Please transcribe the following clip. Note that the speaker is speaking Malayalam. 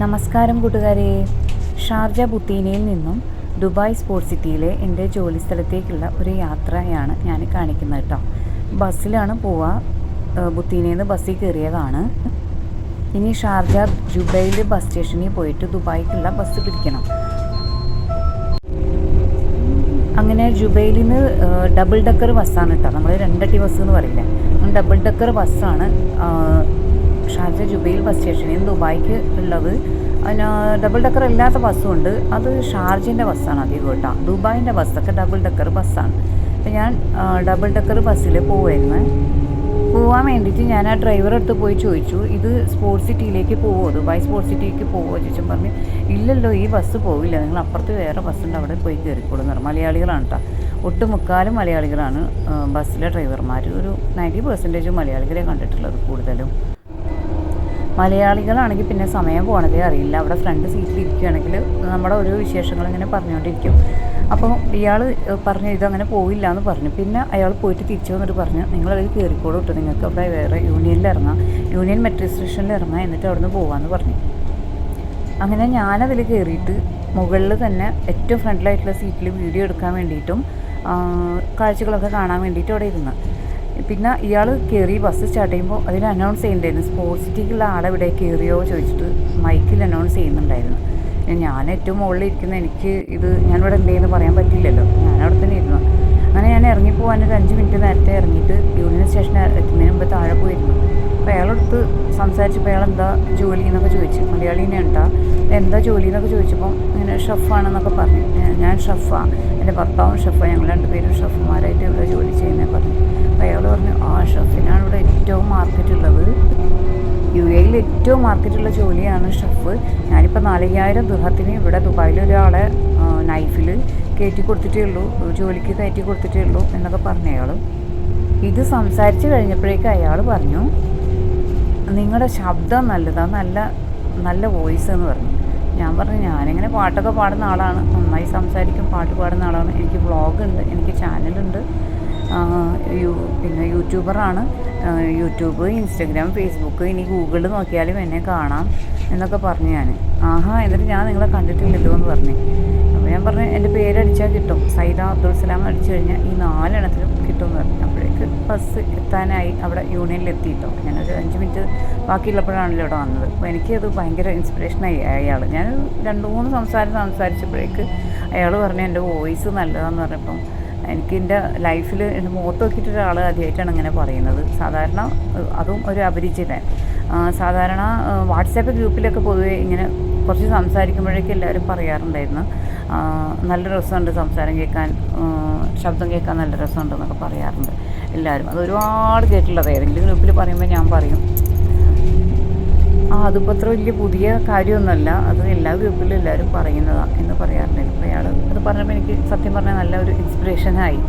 നമസ്കാരം കൂട്ടുകാരെ. ഷാർജ ബുത്തീനയിൽ നിന്നും ദുബായ് സ്പോർട്സ് സിറ്റിയിലെ എന്റെ ജോലി സ്ഥലത്തേക്കുള്ള ഒരു യാത്രയാണ് ഞാൻ കാണിക്കുന്നത് കേട്ടോ. ബസ്സിലാണ് ഏഹ് ബുത്തീനയിൽ നിന്ന് ബസ്സിൽ കയറിയതാണ്. ഇനി ഷാർജ ജുബൈൽ ബസ് സ്റ്റേഷനിൽ പോയിട്ട് ദുബായിക്കുള്ള ബസ് പിടിക്കണം. അങ്ങനെ ജുബൈയിൽ നിന്ന് ഡബിൾ ഡക്കർ ബസ്സാണ് കേട്ടോ. നമ്മൾ രണ്ടട്ടി ബസ് എന്ന് പറയില്ല ഡബിൾ ഡക്കർ ബസ്സാണ് ഷാർജ ജുബൈൽ ബസ് സ്റ്റേഷനിൽ ദുബായിക്ക് ഉള്ളത്. അതിന് ഡബിൾ ഡക്കർ ഇല്ലാത്ത ബസ്സും ഉണ്ട്. അത് ഷാർജിന്റെ ബസ്സാണ് അധികം കേട്ടോ. ദുബായിന്റെ ബസ്സൊക്കെ ഡബിൾ ഡക്കർ ബസ്സാണ് അപ്പം ഞാൻ ഡബിൾ ഡക്കർ ബസ്സിൽ പോവായിരുന്നു. പോകാൻ വേണ്ടിയിട്ട് ഞാൻ ആ ഡ്രൈവറെ അടുത്ത് പോയി ചോദിച്ചു ഇത് സ്പോർട്സ് സിറ്റിയിലേക്ക് പോവോ? ദുബായ് സ്പോർട്സ് സിറ്റിയിലേക്ക് പോവോ? ചോദിച്ചു പറഞ്ഞു ഇല്ലല്ലോ ഈ ബസ് പോവില്ല. നിങ്ങൾ അപ്പുറത്ത് വേറെ ബസ്സുണ്ട് അവിടെ പോയി കയറിക്കോളൂ എന്ന് പറഞ്ഞു. മലയാളികളാണ് കേട്ടോ ഒട്ടുമുക്കാലും മലയാളികളാണ് ബസ്സിലെ ഡ്രൈവർമാർ ഒരു നയന്റി പെർസെന്റേജ് മലയാളികളെ കണ്ടിട്ടുള്ളത് കൂടുതലും. മലയാളികളാണെങ്കിൽ പിന്നെ സമയം പോണതേ അറിയില്ല. അവിടെ ഫ്രണ്ട് സീറ്റിൽ ഇരിക്കുകയാണെങ്കിൽ നമ്മുടെ ഓരോ വിശേഷങ്ങൾ ഇങ്ങനെ പറഞ്ഞുകൊണ്ടിരിക്കും. അപ്പോൾ ഇയാൾ പറഞ്ഞു ഇതങ്ങനെ പോയില്ല എന്ന് പറഞ്ഞു. പിന്നെ അയാൾ പോയിട്ട് തിരിച്ചു വന്നിട്ട് പറഞ്ഞു നിങ്ങളതിൽ കയറിക്കോട് കിട്ടും നിങ്ങൾക്ക് അവിടെ വേറെ യൂണിയനിൽ ഇറങ്ങാം. യൂണിയൻ മെട്രോ സ്റ്റേഷനിൽ ഇറങ്ങാം. എന്നിട്ട് അവിടെ നിന്ന് പോകാമെന്ന് പറഞ്ഞു. അങ്ങനെ ഞാനതിൽ കയറിയിട്ട് മുകളിൽ തന്നെ ഏറ്റവും ഫ്രണ്ടിലായിട്ടുള്ള സീറ്റിൽ വീഡിയോ എടുക്കാൻ വേണ്ടിയിട്ടും കാഴ്ചകളൊക്കെ കാണാൻ വേണ്ടിയിട്ടും അവിടെ ഇരുന്ന്. പിന്നെ ഇയാൾ കയറി ബസ് സ്റ്റാർട്ട് ചെയ്യുമ്പോൾ അതിൽ അനൗൺസ് ചെയ്യുന്നുണ്ടായിരുന്നു സ്പോർട്സ് സിറ്റിക്കുള്ള ആളെവിടെ കയറിയോ ചോദിച്ചിട്ട് മൈക്കിൽ അനൗൺസ് ചെയ്യുന്നുണ്ടായിരുന്നു. ഞാൻ ഏറ്റവും മുകളിൽ ഇരിക്കുന്ന എനിക്ക് ഇത് ഞാനിവിടെ എന്തെയെന്ന് പറയാൻ പറ്റില്ലല്ലോ. ഞാനവിടെ തന്നെ ഇരുന്നു. അങ്ങനെ ഞാൻ ഇറങ്ങിപ്പോവാൻ ഒരു അഞ്ച് മിനിറ്റ് നേരത്തെ ഇറങ്ങിയിട്ട് യൂണിയൻ സ്റ്റേഷനിൽ എത്തുന്നതിന് മുമ്പ് താഴെ പോയിരുന്നു. അപ്പോൾ അയാളടുത്ത് സംസാരിച്ചപ്പോൾ അയാൾ എന്താ ജോലി എന്നൊക്കെ ചോദിച്ചു. മലയാളി തന്നെ ഉണ്ടാ? എന്താ ജോലി എന്നൊക്കെ ചോദിച്ചപ്പോൾ ഇങ്ങനെ ഷെഫാണെന്നൊക്കെ പറഞ്ഞു. ഞാൻ- ഷെഫാണ് എന്റെ ഭർത്താവും ഷെഫാണ് ഞങ്ങൾ രണ്ടുപേരും ഷെഫുമാരായിട്ട് ഇവിടെ ജോലി ചെയ്യുന്നത് പറഞ്ഞു. അപ്പോൾ അയാൾ പറഞ്ഞു ആ ഷെഫിനാണ് ഇവിടെ ഏറ്റവും മാർക്കറ്റ് ഉള്ളത് യു എയിൽ ഏറ്റവും മാർക്കറ്റുള്ള ജോലിയാണ് ഷെഫ്. ഞാനിപ്പോൾ നാലയ്യായിരം ദുഹത്തിന് ഇവിടെ ദുബായിൽ ഒരാളെ നൈഫിൽ കയറ്റി കൊടുത്തിട്ടേ ഉള്ളൂ. ജോലിക്ക് കയറ്റി കൊടുത്തിട്ടേ ഉള്ളൂ എന്നൊക്കെ പറഞ്ഞു അയാൾ ഇത് സംസാരിച്ച് കഴിഞ്ഞപ്പോഴേക്ക് അയാൾ പറഞ്ഞു നിങ്ങളുടെ ശബ്ദം നല്ലതാണ് നല്ല നല്ല വോയിസ് എന്ന് പറഞ്ഞു. ഞാൻ പറഞ്ഞു ഞാനിങ്ങനെ പാട്ടൊക്കെ പാടുന്ന ആളാണ്. നന്നായി സംസാരിക്കും പാട്ട് പാടുന്ന ആളാണ്. എനിക്ക് വ്ളോഗുണ്ട് എനിക്ക് ചാനലുണ്ട്. യു പിന്നെ യൂട്യൂബറാണ്. യൂട്യൂബ് ഇൻസ്റ്റഗ്രാം ഫേസ്ബുക്ക് ഇനി ഗൂഗിളിൽ നോക്കിയാലും എന്നെ കാണാം എന്നൊക്കെ പറഞ്ഞു ഞാൻ ആഹാ എന്നിട്ട് ഞാൻ നിങ്ങളെ കണ്ടിട്ടില്ലല്ലോ എന്ന് പറഞ്ഞു. അപ്പോൾ ഞാൻ പറഞ്ഞു എന്റെ പേരടിച്ചാൽ കിട്ടും. സൈദ അബ്ദുൾ സലാം അടിച്ചു കഴിഞ്ഞാൽ ഈ നാലെണ്ണത്തിലും കിട്ടുമെന്ന് പറഞ്ഞു. അപ്പോഴേക്ക് ബസ് എത്താനായി അവിടെ യൂണിയനിൽ എത്തിയിട്ടോ ഞാനൊരു അഞ്ച് മിനിറ്റ് ബാക്കിയുള്ളപ്പോഴാണല്ലോ ഇവിടെ വന്നത്. അപ്പോൾ എനിക്കത് ഭയങ്കര ഇൻസ്പിറേഷനായി അയാൾ ഞാൻ രണ്ട് മൂന്ന് സംസാരം സംസാരിച്ചപ്പോഴേക്ക് അയാൾ പറഞ്ഞു എന്റെ വോയിസ് നല്ലതാണെന്ന് പറഞ്ഞപ്പം എനിക്ക് എന്റെ ലൈഫിൽ എന്റെ മുഖത്ത് നോക്കിയിട്ട് ഒരാൾ ആദ്യമായിട്ടാണ് ഇങ്ങനെ പറയുന്നത്. സാധാരണ അതും ഒരു അപരിചിതൻ. സാധാരണ വാട്സാപ്പ് ഗ്രൂപ്പിലൊക്കെ പൊതുവേ ഇങ്ങനെ കുറച്ച് സംസാരിക്കുമ്പോഴേക്കും എല്ലാവരും പറയാറുണ്ടായിരുന്നു. നല്ല രസമുണ്ട് സംസാരം കേൾക്കാൻ. ശബ്ദം കേൾക്കാൻ നല്ല രസമുണ്ടെന്നൊക്കെ പറയാറുണ്ട് എല്ലാവരും. അത് ഒരുപാട് കേട്ടിട്ടുള്ളത് ഏതെങ്കിലും ഗ്രൂപ്പിൽ പറയുമ്പോൾ ഞാൻ പറയും ആ അതിപ്പോൾ അത്ര വലിയ പുതിയ കാര്യമൊന്നുമല്ല. അത് എല്ലാ ഗ്രൂപ്പിലും എല്ലാവരും പറയുന്നതാണ് എന്ന് പറയാറുണ്ടായിരുന്നു അപ്പോൾ അയാൾ അത് പറഞ്ഞപ്പോൾ എനിക്ക് സത്യം പറഞ്ഞാൽ നല്ല ഒരു ഇൻസ്പിറേഷനായി